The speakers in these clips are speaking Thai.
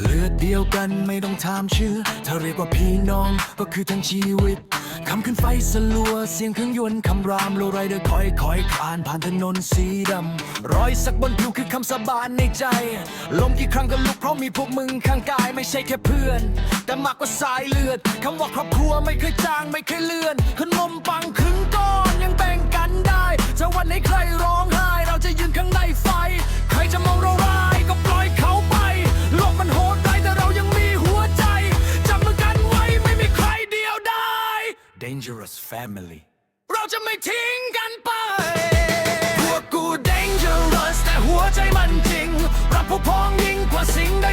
เลือดเดียวกันไม่ต้องถามชื่อ ถ้าเรียกว่าพี่น้องก็คือทั้งชีวิต คำขึ้นไฟสลัว เสียงเครื่องยนต์คำรามโลไรเดอร์คอยคอยคลานผ่านถนนสีดำ รอยสักบนผิวคือคำสาบานในใจ ลมกี่ครั้งก็ลุกเพราะมีพวกมึงข้างกายไม่ใช่แค่เพื่อน แต่มากกว่าสายเลือด คำว่าครอบครัวไม่เคยจางไม่เคยเลื่อนขึ้นลมปังขึงก้อน ร้องไห้ เราจะยืนข้างในไฟ ใครจะมองเราร้ายก็ปล่อยเขาไป โลกมันโหดร้ายแต่เรายังมีหัวใจจับมือกันไว้ไม่มีใครเดียวได้ Dangerous Family เราจะไม่ทิ้งกันไป พวกกู dangerous แต่หัวใจมันจริง รักพวกพ้องยิ่งกว่าสิ่งใด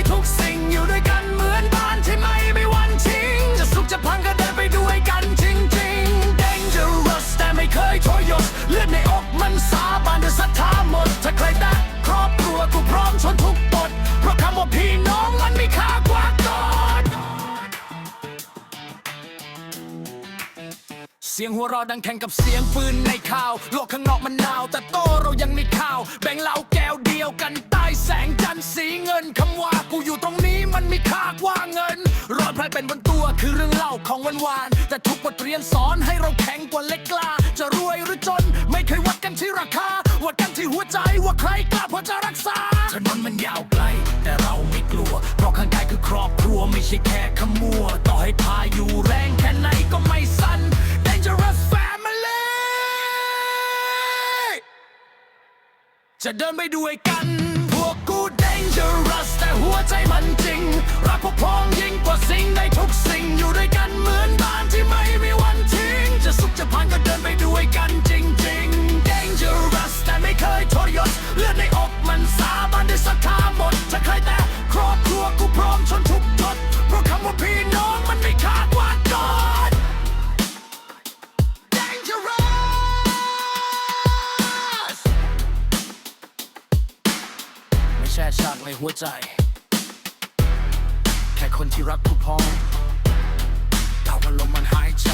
สียงหัวเราะดังแข่งกับเสียงปืนในข่าว โลกข้างนอกมันหนาว แต่โตเรายังมีข่าว แบ่งเหล้าแก้วเดียวกันใต้แสงจันทร์สีเงินคำว่ากูอยู่ตรงนี้มันมีค่ากว่าเงินรอยแผลเป็นบนตัวคือเรื่องเล่าของวันวาน แต่ทุกบทเรียนสอนให้เราแข็งกว่าเล็กกล้า จะรวยหรือจนไม่เคยวัดกันที่ราคา วัดกันที่หัวใจว่าใครกล้าพอจะรักษาถนนมันยาวไกล แต่เราไม่กลัว เพราะข้างกายคือครอบครัวไม่ใช่แค่ขมัว ต่อให้พายุแรงแค่ไหนก็ไม่สั่น จะเดินไปด้วยกัน พวกกู dangerous แต่หัวใจมันจริง ช่ชากในหัวใจ แค่คนที่รักผู้พ้องแต่ว่าลมมันหายใจ